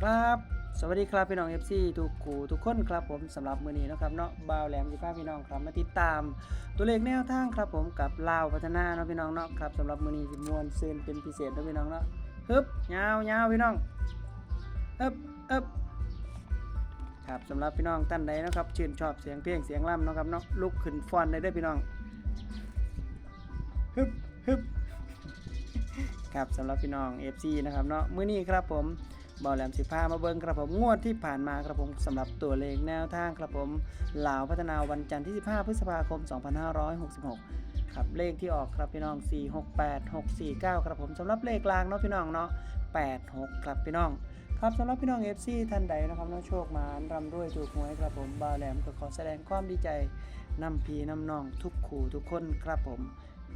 ครับ สวัสดีครับพี่น้อง FC ทุกคู่ทุกคนครับผมสำหรับมือนี้นะครับเนาะบ่าวแหลมสิพาพี่น้องครับมาติดตาม ตัวเลขแนวทางครับผมกับลาวพัฒนาเนาะพี่น้องเนาะครับสำหรับมือนี้สิมวนซื่นเป็นพิเศษเนาะพี่น้องเนาะฮึบยาวยาวพี่น้องฮึบฮึบครับสำหรับพี่น้องท่านใดนะครับชื่นชอบเสียงเพลงเสียงล่ำเนาะครับเนาะลุกขึ้นฟอนได้ด้อพี่น้องฮึบฮึบครับสำหรับพี่น้อง FC นะครับเนาะมื้อนี้ครับผม บอลแหลมสิพามาเบิ่งครับผมงวดที่ผ่านมาครับผมสำหรับตัวเลขแนวทางครับผมลาวพัฒนาวันจันทร์ที่ 15 พฤษภาคม 2566 ครับเลขที่ออกครับพี่น้อง 468 649 ครับผมสำหรับเลขกลางเนาะพี่น้องเนาะ86 ครับพี่น้องครับสำหรับพี่น้อง FC ท่านใดนะครับเนาะโชคมารำรวยถูกหวยครับผมบาวแหลมก็ขอแสดงความดีใจนำพีนำน้องทุกขู่ทุกคนครับผม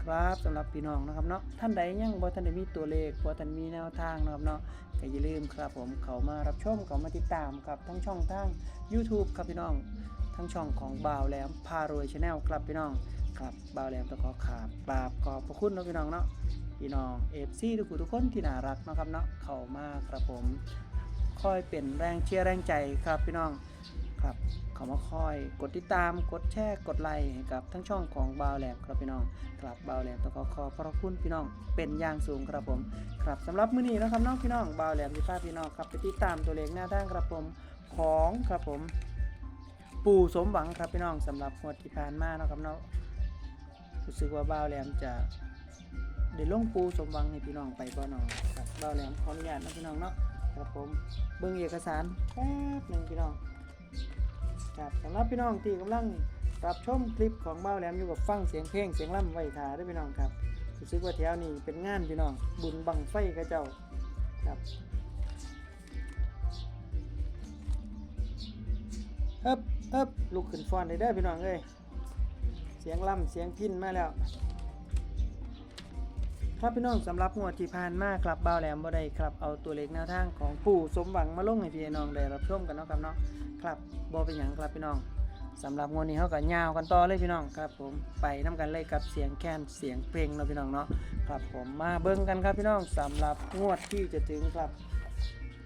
ครับสำหรับพี่น้องนะครับเนาะท่านใดยังบ่ท่านได้มีตัวเลขบ่ท่านมีแนวทางนะครับเนาะก็อย่าลืมครับผมเขามารับชมเขามาติดตามครับทั้งช่องทาง YouTube ครับพี่น้อง ทั้งช่องของบ่าวแหลมพารวยชาแนลครับพี่น้องครับบ่าวแหลมต้องขอขาบกราบขอบพระคุณนะพี่น้องเนาะพี่น้องเอฟซีทุกคนทุกคนที่น่ารักนะครับเนาะเข้ามาครับผมคอยเป็นแรงเชียร์แรงใจครับพี่น้อง ครับเขามาคอยกดติดตามกดแชร์กดไลค์ให้กับทั้งช่องของบาวแหลมครับพี่น้องครับบาวแหลมต้องขอขอบพระคุณพี่น้องเป็นอย่างสูงครับผมครับสำหรับมื้อนี้นะครับน้องพี่น้องบาวแหลมที่พาพี่น้องครับไปติดตามตัวเลขหน้าทางครับผมของครับผมปู่สมหวังครับพี่น้องสำหรับงวดที่ผ่านมาเนาะครับเนาะรู้สึกว่าบาวแหลมจะได้ลงปูสมหวังให้พี่น้องไปบ่เน้องครับบาวแหลมขออนุญาตนะพี่น้องเนาะครับผมเบิ่งเอกสารแป๊บหนึ่งพี่น้อง ครับสำหรับพี่น้องที่กำลังรับชมคลิปของเบ้าแหลมอยู่กับฟังเสียงเพลงเสียงล่ำไว้ทาด้วยพี่น้องครับรู้สึกว่าแถวนี้เป็นงานพี่น้อง บุญบังไฟกระเจ้าครับเอ๊บเอ๊บลุกขึ้นฟอนได้เด้อพี่น้องเอ้ยเสียงล่ำเสียงพินมาแล้ว ครับพี่น้องสำหรับงวดที่ผ่านมาครับเบ้าแหลมบ่ได้ครับเอาตัวเลขแนวทางของปู่สมหวังมาลงให้พี่น้องได้รับชมกันเนาะครับเนาะครับบอเป็นหยังครับพี่น้องสำหรับงวดนี้เขาก็ยาวกันต่อเลยพี่น้องครับ ผมไปน้กันเลยกับเสียงแคนเสียงเพลงเนาะพี่น้องเนาะครับผมมาเบิ่งกันครับพี่น้องสำหรับงวดที่จะถึงครับ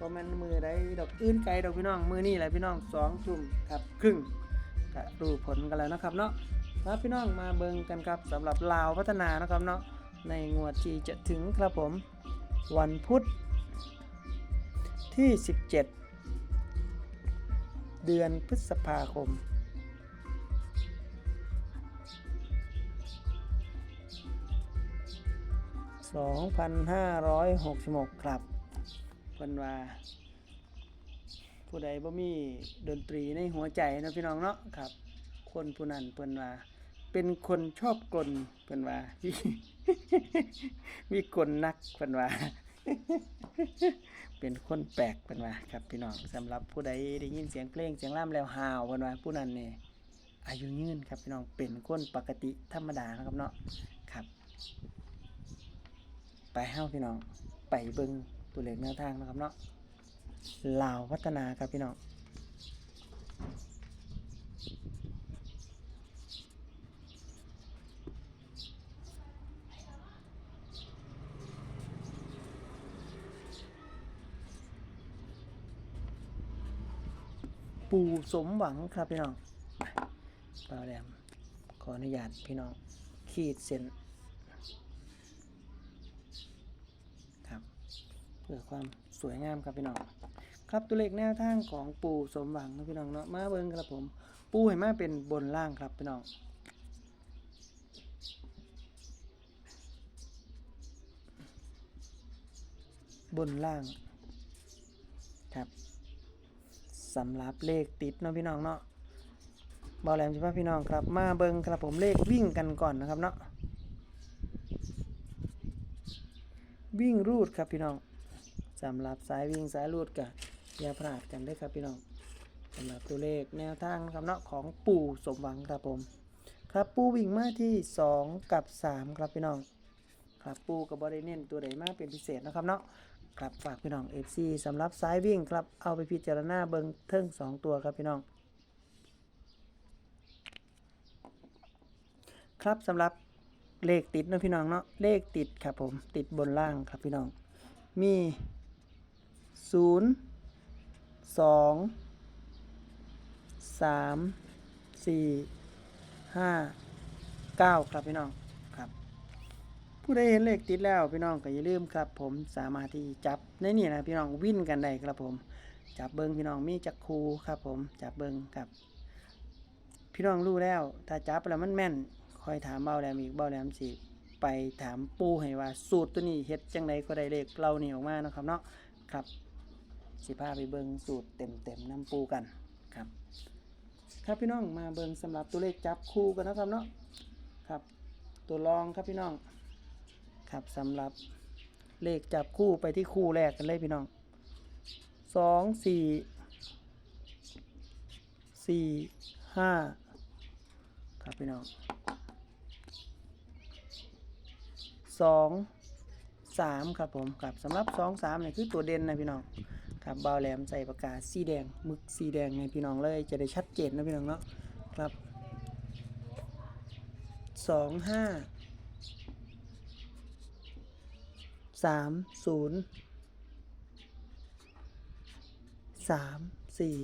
ประมาณมือใดดอกอื่นไกลดอกพี่น้องมือนี่แหละพี่น้องสองทุ่มครับครึ่งก็รู้ผลกันแล้วนะครับเนาะครับพี่น้องมาเบิ่งกันครับสำหรับลาวพัฒนานะครับเนาะ ในงวดที่จะถึงครับผม วันพุธที่ 17 เดือนพฤษภาคม 2566 ครับเพิ่นว่า ผู้ใดบ่มีดนตรีในหัวใจนะพี่น้องเนาะครับ คนผู้นั้นเพิ่นว่า เป็นคนชอบกลเพิ่นว่ามีกลนักเพิ่นว่าเป็นคนแปลกเพิ่นว่าครับพี่น้องสำหรับผู้ใดได้ยินเสียงเพลงเสียงร่ำแล้วฮาวเพิ่นว่าผู้นั้นนี่อายุยืนครับพี่น้องเป็นคนปกติธรรมดานะครับเนาะครับ ไปเฮ้าพี่น้องไปเบิงตัวเลขแนวทางนะครับเนาะลาวพัฒนาครับพี่น้อง ปู่สมหวังครับพี่น้องไปาแหลมขออนุญาตพี่น้องขีดเส้นครับ เพื่อความสวยงามครับพี่น้องครับตัวเลขแนวทางของปูสมหวังนะพี่น้องเนาะมาเบิ้งครับผม ปูให้มาเป็นบนล่างครับพี่น้องบนล่างครับ สำหรับเลขติดเนาะพี่น้องเนาะบอแหลมสิพาพี่น้องครับมาเบิงครับผมเลขวิ่งกันก่อนนะครับเนาะวิ่งรูดครับพี่น้องสำหรับสายวิ่งสายรูดกับอย่าพลาดกันด้วยครับพี่น้องสำหรับตัวเลขแนวทางนะครับเนาะของปู่สมหวังครับผม ครับปู่วิ่งมาที่ 2 กับ 3 ครับพี่น้อง ครับปูกับบริเน้นตัวใดมากเป็นพิเศษนะครับเนาะครับฝากพี่น้อง FC สำหรับสายวิ่งครับเอาไปพิจารณาเบิงเทิง2ตัวครับพี่น้อง ครับสำหรับเลขติดนะพี่น้องเนาะเลขติดครับผมติดบนล่างครับพี่น้อง มีศูนย์สองสามสี่ห้าเก้าครับพี่น้อง ผู้ใดเห็นเลขติดแล้วพี่น้องก็อย่าลืมครับ ผมสามารถที่จับในนี่นะพี่น้องวิ่นกันได้ครับผม จับเบิงพี่น้องมีจักคูครับผมจับเบิงครับ พี่น้องรู้แล้ว ถ้าจับแล้วมันแม่นคอยถามเบาแหลมอีกเบาแหลมสิไปถามปูให้ว่า สูตรตัวนี้เฮ็ดจังไดก็ได้เลขเรานี่ออกมานะครับเนาะครับ สิพาไปเบิงสูตรเต็มๆน้ำปูกันครับครับพี่น้องมาเบิงสำหรับตัวเลขจับคู่กันนะครับเนาะครับ ตัวรองครับพี่น้อง ครับสำหรับเลขจับคู่ไปที่คู่แรกกันเลยพี่น้องสองสี่สี่ห้าครับพี่น้องสองสามครับผมครับสำหรับสองสามเนี่ยคือตัวเด่นนะพี่น้องครับเบาแหลมใส่ปากกาสีแดงมึกสีแดงให้พี่น้องเลยจะได้ชัดเจนนะพี่น้องเนาะครับสองห้า สามศูนย์สามสี่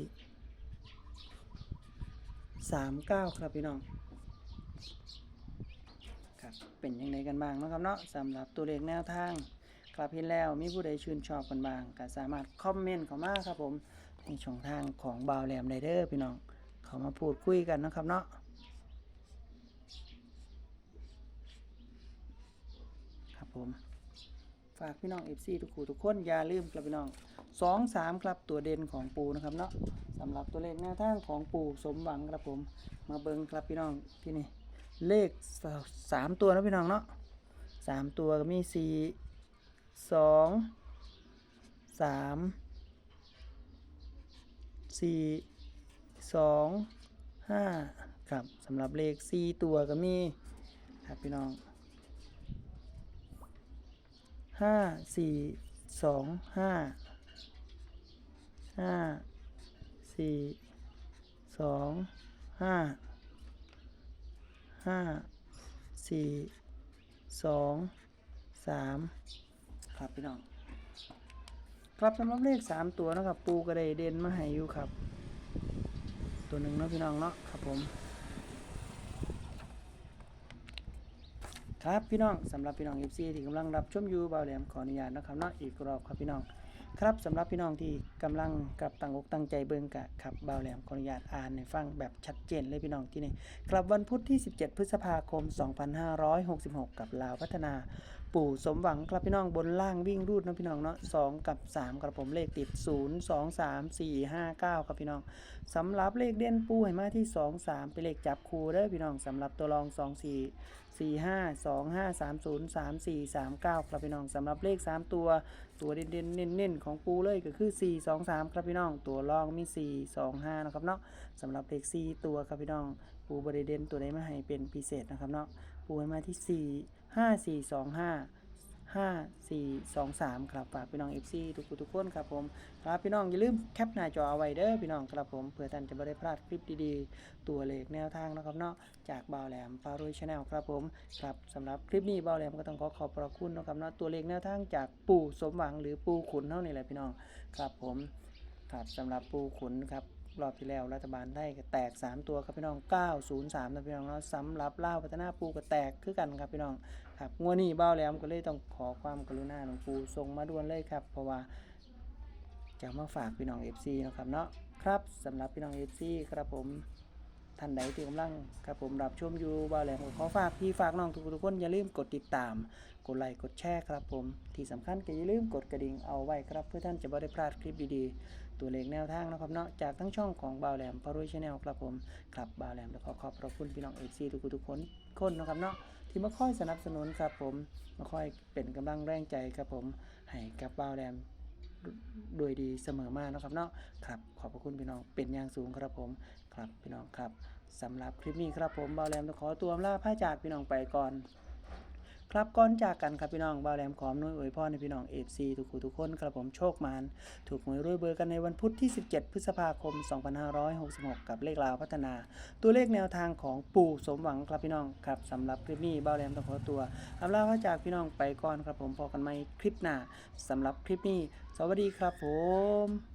สามเก้าครับพี่น้องครับเป็นยังไงกันบ้างนะครับเนาะสำหรับตัวเลขแนวทางครับเห็นแล้วมีผู้ใดชื่นชอบกันบ้างก็สามารถคอมเมนต์เข้ามาครับผมในช่องทางของบาวแหลมไดเดอร์พี่น้องเขามาพูดคุยกันนะครับเนาะครับผม ฝากพี่น้องเอฟซีทุกคู่ทุกคนอย่าลืมครับพี่น้องสองสามครับตัวเด่นของปูนะครับเนาะสำหรับตัวเลขแนวทางของปูสมหวังครับผม มาเบิ้งครับพี่น้องที่นี่เลขสสามตัวนะพี่น้องเนาะสามตัวก็มีสี่สองสามสี่สองห้าครับสำหรับเลขสี่ตัวก็มีครับพี่น้อง ห้าสี่สองห้าห้าสี่สองห้าห้าสี่สองสามครับพี่น้องครับสำหรับเลขสามตัวนะครับ ปูกระไดเด่นมาให้อยู่ครับ ตัวหนึ่งเนาะพี่น้องเนาะครับผม ครับพี่น้องสำหรับพี่น้องเอฟซีที่กำลังรับชมอยู่เบาแหลมขออนุญาตนะครับเนาะอีกรอบครับพี่น้อง ครับสำหรับพี่น้องที่กำลังกับตั้งอกตั้งใจเบิ่งกะครับเบาแหลมขออนุญาตอ่านให้ฟังแบบชัดเจนเลยพี่น้องที่นี่ครับวันพุธที่ 17 พฤษภาคม 2566 กับลาวพัฒนา ปู่สมหวังครับพี่น้องบนล่างวิ่งรูดนะพี่น้องเนาะ2กับ3ครับผมเลขติด 0 2 3 4 5 9 ครับพี่น้องสำหรับเลขเด่นปูให้มาที่ 2 3 เป็นเลขจับคู่เด้อพี่น้องสำหรับตัวรอง 2 4สี่ห้าสองห้าสามศูนย์สามสี่สามเก้าครับพี่น้องสำหรับเลขสามตัว ตัวเด่นๆเน้นๆของปูเลยก็คือสี่สองสามครับพี่น้อง ตัวรองมีสี่สองห้านะครับเนาะสำหรับเลขสี่ตัวครับพี่น้อง ปูบริเด่นตัวไหนมาให้เป็นพิเศษนะครับเนาะปูให้มาที่สี่ห้าสี่ส องห้าสี่สองสามครับฝากพี่น้องเอฟซีทุกคนทุกคนครับผมครับพี่น้องอย่าลืมแคปหน้าจอเอาไว้เด้อพี่น้องครับผมเพื่อท่านจะไม่ได้พลาดคลิปดีๆ ตัวเลขแนวทางนะครับเนาะจากบ่าวแหลมฟารุยชาแนลครับผมครับสำหรับคลิปนี้บ่าวแหลมก็ต้องขอขอบพระคุณนะครับเนาะตัวเลขแนวทางจากปู่สมหวังหรือปู่ขุนเท่านี่แหละพี่น้องครับผมครับสำหรับปู่ขุนครับ รอบที่แล้วรัฐบาลได้แตก 3 ตัวครับพี่น้อง 903นะพี่น้องเนาะสำหรับเล่าพัฒนาปูก็แตกคือกันครับพี่น้องครับงวดนี้เบ้าแล้วก็เลยต้องขอความกรุณาหลวงปู่ส่งมาด่วนเลยครับ เพราะว่าจะมาฝากพี่น้อง FC นะครับเนาะครับสำหรับพี่น้อง FC ครับผม ท่านใดที่กำลังครับผมรับชมอยู่บ่าวแหลมขอฝากพี่ฝากน้องทุกๆคนอย่าลืมกดติดตาม กดไลค์กดแชร์ครับผม ที่สำคัญก็อย่าลืมกดกระดิ่งเอาไว้ครับ เพื่อท่านจะไม่ได้พลาดคลิปดีๆ ตัวเลขแนวทางนะครับเนาะจากทั้งช่องของบ่าวแหลมพารุยชาแนลครับผมครับบ่าวแหลมและขอขอบพระคุณพี่น้อง FC ทุกทุกคนคนนะครับเนาะที่มาคอยสนับสนุนครับผมมาคอยเป็นกำลังแรงใจครับผมให้กับบ่าวแหลมโดยดีเสมอมานะครับเนาะครับขอบพระคุณพี่น้องเป็นอย่างสูงครับผม ครับพี่น้องครับสำหรับคลิปนี้ครับผมบาวแรมต้องขอตัวลาพระจากพี่น้องไปก่อน ครับก่อนจากกันครับพี่น้องบาวแรมขออำนวยอวยพรให้พี่น้องเอฟซีทุกคู่ทุกคนครับผมโชคมานถูกหวยรวยเบอร์กันในวันพุธที่ 17 พฤษภาคม 2566 กับเลขลาวพัฒนา ตัวเลขแนวทางของปู่สมหวังครับพี่น้องครับสำหรับคลิปนี้บาวแรมต้องขอตัวอำลาพระจากพี่น้องไปก่อนครับผมพอกันใหม่คลิปหน้าสำหรับคลิปนี้ สวัสดีครับผม